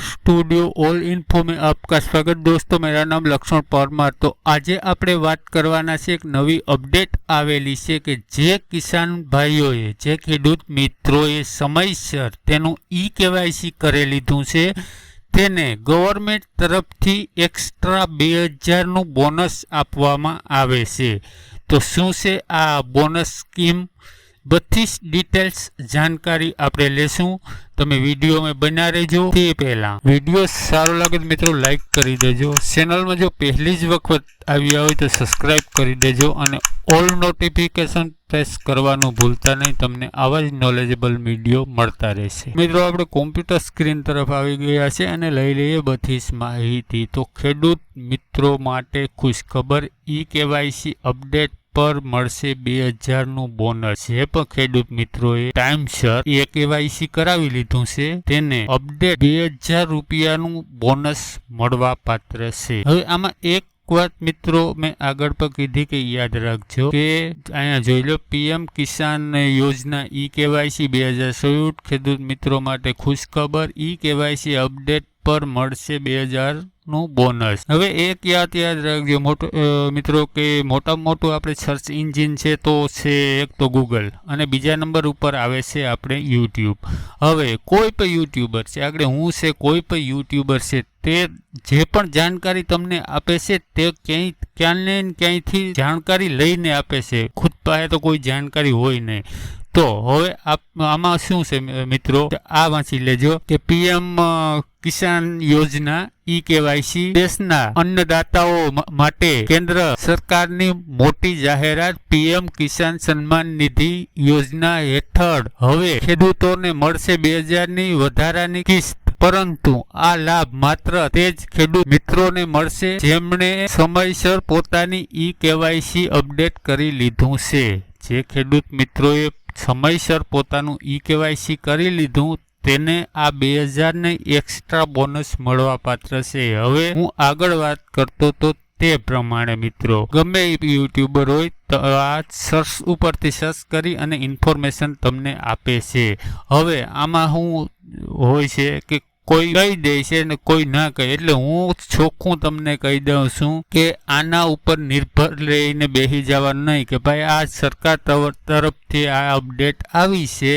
Studio all info મેં આપકા સ્વાગત દોસ્તો મેરા નામ લક્ષ્મણ પરમાર તો આજે આપણે વાત કરવાના છે એક નવી અપડેટ આવેલી છે કે જે કિસાન ભાઈઓએ જે ખેડૂત મિત્રોએ સમયસર તેનું ઈ કેવાયસી કરી લીધું છે તેને ગવર્મેન્ટ તરફથી એક્સ્ટ્રા બે હજારનું બોનસ આપવામાં આવે છે તો શું છે આ બોનસ સ્કીમ બધી ડિટેલ્સ જાણકારી આપણે લેશું. તમે વિડીયોમાં બના રહેજો. તે પહેલાં વીડિયો સારો લાગે તો મિત્રો લાઈક કરી દેજો. ચેનલમાં જો પહેલી જ વખત આવ્યા હોય તો સબસ્ક્રાઈબ કરી દેજો અને ઓલ નોટિફિકેશન પ્રેસ કરવાનું ભૂલતા નહીં. તમને આવા જ નોલેજેબલ વીડિયો મળતા રહેશે. મિત્રો, આપણે કોમ્પ્યુટર સ્ક્રીન તરફ આવી ગયા છે અને લઈ લઈએ બધી માહિતી. તો ખેડૂત મિત્રો માટે ખુશખબર ઈ કેવાયસી અપડેટ પર મળશે બે હજારનું બોનસ. જે પણ ખેડૂત મિત્રોએ ટાઈમસર એ કેવાયસી કરાવી લીધું છે, તેને અપડેટ બે હજાર રૂપિયાનું બોનસ મળવા પાત્ર છે. હવે આમાં એક વાત મિત્રો મેં આગળ પણ કીધી કે યાદ રાખજો કે અહીંયા જોઈ લો, પીએમ કિસાન યોજના ઈ કેવાયસી બે હજાર સોળ ખેડૂત મિત્રો માટે ખુશખબર. ઈ કેવાયસી અપડેટ પર મળશે બે હજાર નું બોનસ હવે એક યાદ યાદ રાખજો, મોટો મિત્રો, કે મોટામાં મોટું આપણે સર્ચ ઇન્જિન છે તો છે એક તો ગૂગલ અને બીજા નંબર ઉપર આવે છે આપણે યુટ્યુબ હવે કોઈ પણ યુટ્યુબર છે, આગળ હું છે, કોઈ પણ યુટ્યુબર છે, તે જે પણ જાણકારી તમને આપે છે, તે ક્યાંય ક્યાંને ક્યાંયથી જાણકારી લઈને આપે છે. ખુદ પાસે તો કોઈ જાણકારી હોય નહીં. તો હવે આમાં શું છે મિત્રો? આ વાંચી લેજો કે પીએમ કિસાન યોજના ઈ કેવાયસી દેશના અન્નદાતાઓ માટે કેન્દ્ર સરકારની મોટી જાહેરાત પીએમ કિસાન સન્માન નિધિ યોજના હેઠળ હવે ખેડૂતોને મળશે બે હજારની વધારાની કિસ્ત. પરંતુ આ લાભ માત્ર તે જ ખેડૂત મિત્રોને મળશે જેમણે સમયસર પોતાની ઈ કેવાયસી અપડેટ કરી લીધું છે. જે ખેડૂત મિત્રોએ સમયસર પોતાનું ઈ કેવાયસી કરી લીધું, તેને આ બે હજારને એક્સ્ટ્રા બોનસ મળવા પાત્ર છે. હવે હું આગળ વાત કરતો તો તે પ્રમાણે મિત્રો, ગમે યુટ્યુબર હોય, તો આ સર્ચ ઉપરથી સર્ચ કરી અને ઇન્ફોર્મેશન તમને આપે છે. હવે આમાં શું હોય છે કે કોઈ કહી દે છે ને કોઈ ના કહે. એટલે હું ચોખ્ખું તમને કહી દઉં છું કે આના ઉપર નિર્ભર રહીને બેસી જવાનું નહીં કે ભાઈ આ સરકાર તરફથી આ અપડેટ આવી છે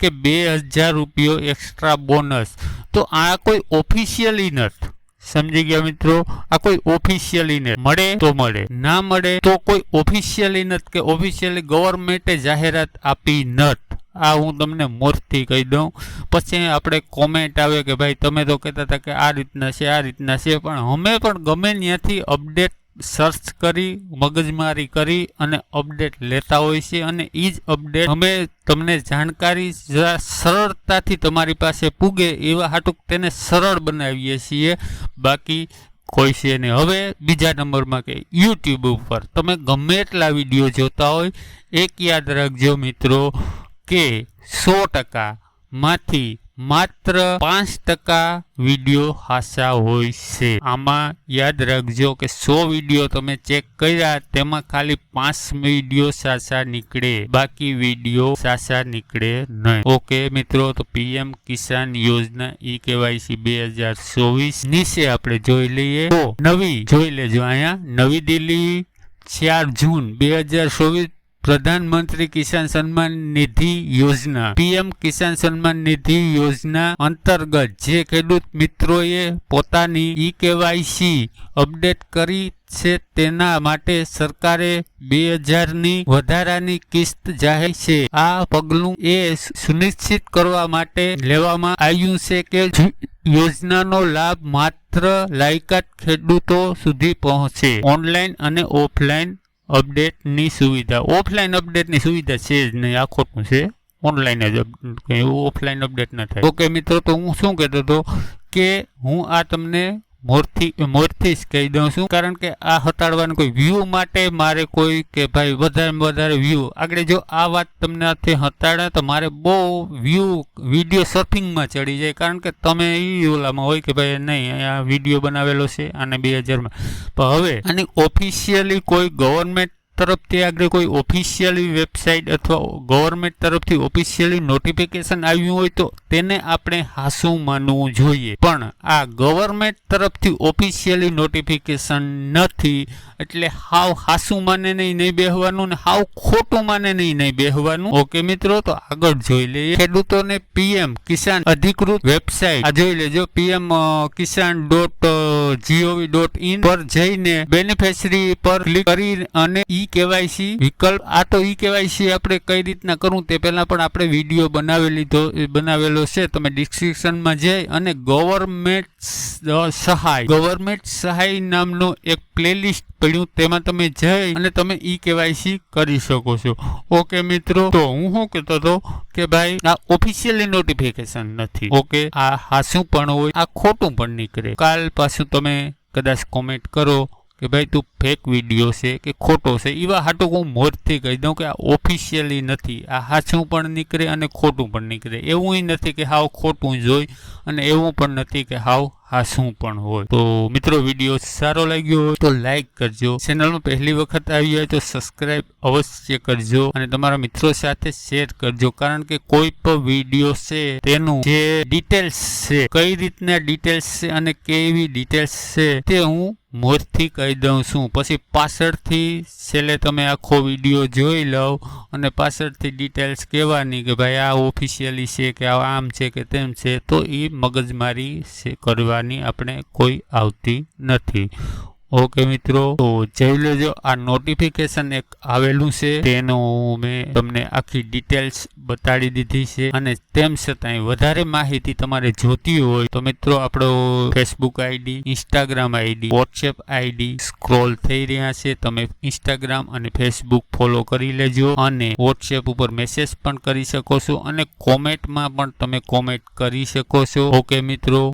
કે બે હજાર રૂપિયો એક્સ્ટ્રા બોનસ તો આ કોઈ ઓફિશિયલી નથી. સમજી ગયા મિત્રો? આ કોઈ ઓફિશિયલી ને મળે તો મળે. ના મળે તો કોઈ ઓફિશિયલી નથી કે ઓફિશિયલી ગવર્મેન્ટે જાહેરાત આપી નથી. આ હું તમને મોરથી કહી દઉં. પછી આપણે કોમેન્ટ આવે કે ભાઈ તમે તો કહેતા હતા કે આ રીતના છે, આ રીતના છે, પણ અમે પણ ગમે ત્યાંથી અપડેટ સર્ચ કરી, મગજમારી કરી અને અપડેટ લેતા હોય છે અને એ જ અપડેટ અમે તમને જાણકારી જરા સરળતાથી તમારી પાસે પૂગે એવા હાટુક તેને સરળ બનાવીએ છીએ. બાકી કોઈ છે નહીં. હવે બીજા નંબરમાં કે યુટ્યુબ ઉપર. તમે ગમે એટલા વીડિયો જોતા હોય, એક યાદ રાખજો મિત્રો. કે સો ટકા માંથી માત્ર પાંચ ટકા વીડિયો હાસા હોય છે આમાં યાદ રાખજો કે સો વીડિયો તમે ચેક કર્યા તેમાં ખાલી પાંચ વીડિયો સાસા નીકળે બાકી વીડિયો સાસા નીકળે નહીં ઓકે મિત્રો તો પીએમ કિસાન યોજના ઈ કેવાયસી બે હજાર ચોવીસ નીચે આપણે જોઈ લઈએ તો નવી જોઈ લેજો અહીંયા નવી દિલ્હી ચાર જૂન બે હજાર ચોવીસ પ્રધાનમંત્રી કિસાન સન્માન નિધિ યોજના. પીએમ કિસાન સન્માન નિધિ યોજના અંતર્ગત જે ખેડૂત મિત્રોએ પોતાની ઈ કેવાયસી અપડેટ કરી છે તેના માટે સરકારે બે હજારની વધારાની કિસ્ત જાહેર છે. આ પગલું એ સુનિશ્ચિત કરવા માટે લેવામાં આવ્યું છે કે યોજનાનો લાભ માત્ર લાયકાત ખેડૂતો સુધી પહોંચે. ઓનલાઈન અને ઓફલાઈન અપડેટની સુવિધા. ઓફલાઈન અપડેટની સુવિધા છે જ નહીં આ ખોટું છે. ઓનલાઈન જ કંઈ ઓફલાઈન અપડેટ ન થાય. ઓકે મિત્રો, તો હું શું કહેતો હતો કે હું આ તમને મોરથી મોરથી જ કહી દઉં છું. કારણ કે આ હટાડવાનું કોઈ વ્યૂ માટે મારે કોઈ કે ભાઈ વધારે વધારે વ્યૂ આગળ જો આ વાત તમને આથી હટાડે તો મારે બહુ વ્યૂ વીડિયો સર્ફિંગમાં ચડી જાય. કારણ કે તમે એ ઓલામાં હોય કે ભાઈ નહીં, અહીંયા વીડિયો બનાવેલો છે અને બે હજારમાં. પણ હવે, આની ઓફિશિયલી કોઈ ગવર્મેન્ટ તરફથી આગળ કોઈ ઓફિશિયલી વેબસાઇટ અથવા ગવર્મેન્ટ તરફથી ઓફિશિયલી નોટિફિકેશન આવ્યું હોય તો તેને આપણે હાસું માનવું જોઈએ. પણ આ ગવર્મેન્ટ તરફથી ઓફિશિયલી નોટિફિકેશન નથી, એટલે હાવ હાસું માને નહીં નહીં બેહવાનું ને હાવ ખોટું માને નહીં નહીં બેહવાનું. ઓકે મિત્રો, તો આગળ જોઈ લઈએ. ખેડૂતોને પીએમ કિસાન અધિકૃત વેબસાઇટ આ જોઈ લેજો, PM Kisan dot GOV dot in પર જઈને બેનિફિશરી પર ક્લિક કરી અને ઈ કેવાયસી વિકલ્પ, આ તો ઈ કેવાયસી આપણે કઈ રીતના કરવું તે પહેલા પણ આપણે વીડિયો બનાવી લીધો બનાવેલો છે. તમે ડિસ્ક્રિપ્શનમાં જઈ અને ગવર્મેન્ટ સહાય ગવર્મેન્ટ સહાય નામનો એક પ્લેલિસ્ટ પડ્યું, તેમાં તમે જઈ અને તમે ઈ કેવાયસી કરી શકો છો. ઓકે મિત્રો, તો હું શું કહેતો હતો? કે ભાઈ, આ ઓફિશિયલી નોટિફિકેશન નથી. ઓકે? આ હાસું પણ હોય, આ ખોટું પણ નીકળે. કાલ પાછું તમે કદાચ કોમેન્ટ કરો કે ભાઈ, તું ફેક વીડિયો છે કે ખોટો છે? એવા હાટું હું મોરથી કહી દઉં કે આ ઓફિશિયલી નથી. આ હાચું પણ નીકળે અને ખોટું પણ નીકળે. એવું નથી કે હાવ ખોટું જોઈ અને એવું પણ નથી કે હાવ હાસું પણ હોય. તો મિત્રો, વીડિયો સારો લાગ્યો હોય તો લાઈક કરજો. ચેનલમાં પહેલી વખત આવી હોય તો સબસ્ક્રાઈબ અવશ્ય કરજો અને તમારા મિત્રો સાથે શેર કરજો. કારણ કે કોઈ પણ વીડિયો છે, તેનું જે ડિટેલ્સ છે, કઈ રીતના ડિટેલ્સ છે અને કેવી ડિટેલ્સ છે, તે હું મોરથી કહી દઉં છું. પછી પાછળથી છેલ્લે તમે આખો વીડિયો જોઈ લઉં અને પાછળથી ડિટેલ્સ કહેવાની કે ભાઈ આ ઓફિશિયલી છે કે આ આમ છે કે તેમ છે, તો એ મગજમારી કરવાની આપણે કોઈ આવતી નથી. ઓકે મિત્રો, તો જોઈ લેજો. આ નોટિફિકેશન એક આવેલું છે. તેનું મેં તમને આખી ડિટેલ્સ બતાડી દીધી છે. અને તેમ છતાંય વધારે માહિતી તમારે જોતી હોય તો મિત્રો, આપણો Facebook ID Instagram ID WhatsApp ID scroll થઈ રહ્યા છે. તમે ઇન્સ્ટાગ્રામ અને ફેસબુક ફોલો કરી લેજો અને વોટ્સએપ ઉપર મેસેજ પણ કરી શકો છો અને કોમેન્ટમાં પણ તમે કોમેન્ટ કરી શકો છો. ઓકે મિત્રો.